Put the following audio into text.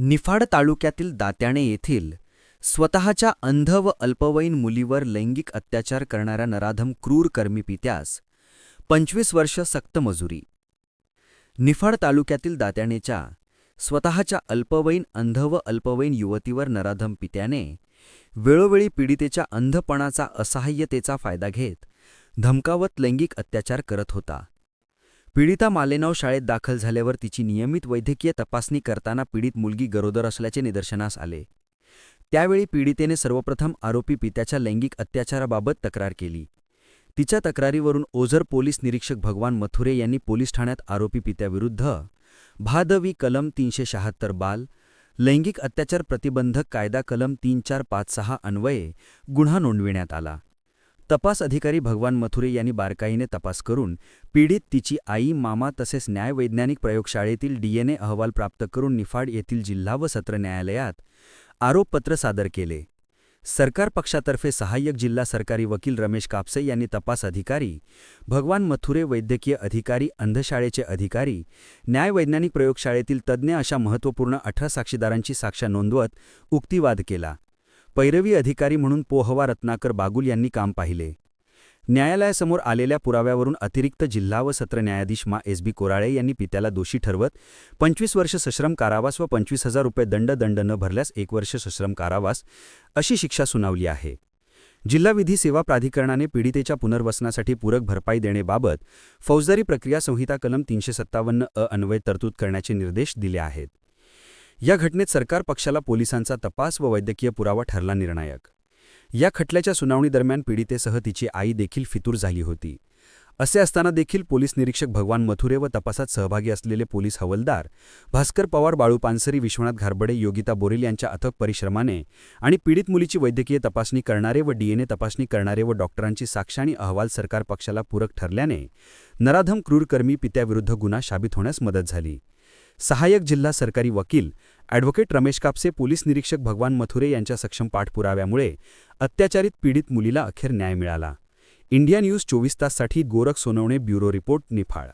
निफाड तालुक्यातील दात्याणे येथील स्वतःच्या अंध व अल्पवयीन मुलीवर लैंगिक अत्याचार करणाऱ्या नराधम क्रूर कर्मी पित्यास पंचवीस वर्ष सक्त मजुरी. निफाड तालुक्यातील दात्याणेच्या स्वतःच्या अल्पवयीन अंध व अल्पवयीन युवतीवर नराधम पित्याने वेळोवेळी पीडितेच्या अंधपणाचा असहाय्यतेचा फायदा घेत धमकावत लैंगिक अत्याचार करत होता. पीडिता मालेगाव शाळेत दाखल झाल्यावर तिची नियमित वैद्यकीय तपासणी करताना पीडित मुलगी गरोदर असल्याचे निदर्शनास आले. त्यावेळी पीडितेने सर्वप्रथम आरोपी पित्याच्या लैंगिक अत्याचाराबाबत तक्रार केली. तिच्या तक्रारीवरून ओझर पोलीस निरीक्षक भगवान मथुरे यांनी पोलीस ठाण्यात आरोपी पित्याविरुद्ध भादवी कलम तीनशे शहात्तर बाल लैंगिक अत्याचार प्रतिबंधक कायदा कलम तीन चार पाच सहा अन्वये गुन्हा नोंदविण्यात आला. तपास अधिकारी भगवान मथुरे यांनी बारकाईने तपास करून पीडित तिची आई मामा तसेच न्यायवैज्ञानिक प्रयोगशाळेतील डीएनए अहवाल प्राप्त करून निफाड येथील जिल्हा व सत्र न्यायालयात आरोपपत्र सादर केले. सरकार पक्षातर्फे सहाय्यक जिल्हा सरकारी वकील रमेश कापसे यांनी तपास अधिकारी भगवान मथुरे वैद्यकीय अधिकारी अंधशाळेचे अधिकारी न्यायवैज्ञानिक प्रयोगशाळेतील तज्ज्ञ अशा महत्त्वपूर्ण अठरा साक्षीदारांची साक्ष नोंदवत उक्तिवाद केला. पैरवी अधिकारी म्हणून पोहवा रत्नाकर बागुल यांनी काम पाहिले. न्यायालयासमोर आलेल्या पुराव्यावरून अतिरिक्त जिल्हा व सत्र न्यायाधीश मा. एस. बी. कोराळे यांनी पित्याला दोषी ठरवत पंचवीस वर्ष सश्रम कारावास व पंचवीस हजार रुपये दंड दंड न भरल्यास एक वर्ष सश्रम कारावास अशी शिक्षा सुनावली आहे. जिल्हा विधी सेवा प्राधिकरणाने पीडितेच्या पुनर्वसनासाठी पूरक भरपाई देणेबाबत फौजदारी प्रक्रिया संहिता कलम तीनशे सत्तावन्न अ अन्वय तरतूद करण्याचे निर्देश दिले आहेत. या घटनेत सरकार पक्षाला पोलिसांचा तपास व वैद्यकीय पुरावा ठरला निर्णायक. या खटल्याच्या सुनावणीदरम्यान पीडितेसह तिची आई देखील फितूर झाली होती. असे असताना देखील पोलीस निरीक्षक भगवान मथुरे व तपासात सहभागी असलेले पोलीस हवलदार भास्कर पवार बाळू पानसरी विश्वनाथ घारबडे योगिता बोरेल यांच्या अथक परिश्रमाने आणि पीडित मुलीची वैद्यकीय तपासणी करणारे व डीएनए तपासणी करणारे व डॉक्टरांची साक्ष आणि अहवाल सरकार पक्षाला पूरक ठरल्याने नराधम क्रूरकर्मी पित्याविरुद्ध गुन्हा शाबित होण्यास मदत झाली. सहाय्यक जिल्हा सरकारी वकील ॲडव्होकेट रमेश कापसे पोलीस निरीक्षक भगवान मथुरे यांच्या सक्षम पाठपुराव्यामुळे अत्याचारित पीडित मुलीला अखेर न्याय मिळाला. इंडिया न्यूज चोवीस ताससाठी गोरख सोनवणे ब्युरो रिपोर्ट निफाळ